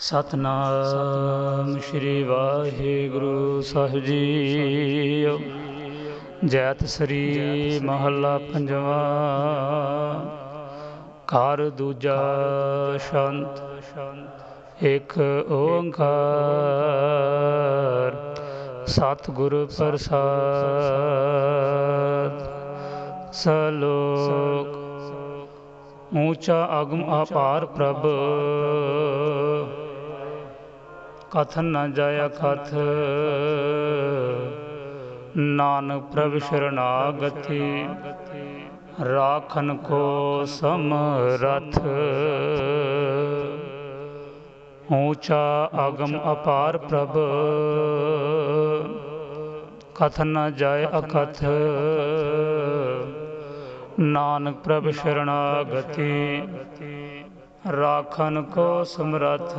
ਸਤਨਾਮ ਸ੍ਰੀ ਵਾਹਿਗੁਰੂ ਸਾਹਿਬ ਜੀ ਜੈਤ ਸ੍ਰੀ ਮਹੱਲਾ ਪੰਜਵਾਂ। ਘਰ ਦੂਜਾ ਸ਼ੰਤ, ਇੱਕ ਓੰਕਾਰ। ਸਤਿਗੁਰ ਪ੍ਰਸਾਦ, ਸਲੋਕ। ਊਚਾ ਅਗਮ, ਅਪਾਰ ਪ੍ਰਭ। ਕਥਨ ਨਾ ਜਾਇਆ ਕਥ। ਨਾਨਕ ਪ੍ਰਭ ਸ਼ਰਨਾਗਤੀ, ਰਾਖਨ ਕੋ ਸਮਰਥ ਊਚਾ ਅਗਮ ਅਪਾਰ ਪ੍ਰਭ। ਕਥਨ ਨ ਜਾਏ ਅਕਥ। ਨਾਨਕ ਪ੍ਰਭ ਸ਼ਰਨਾਗਤੀ, ਰਾਖਨ ਕੋ ਸਮਰਥ।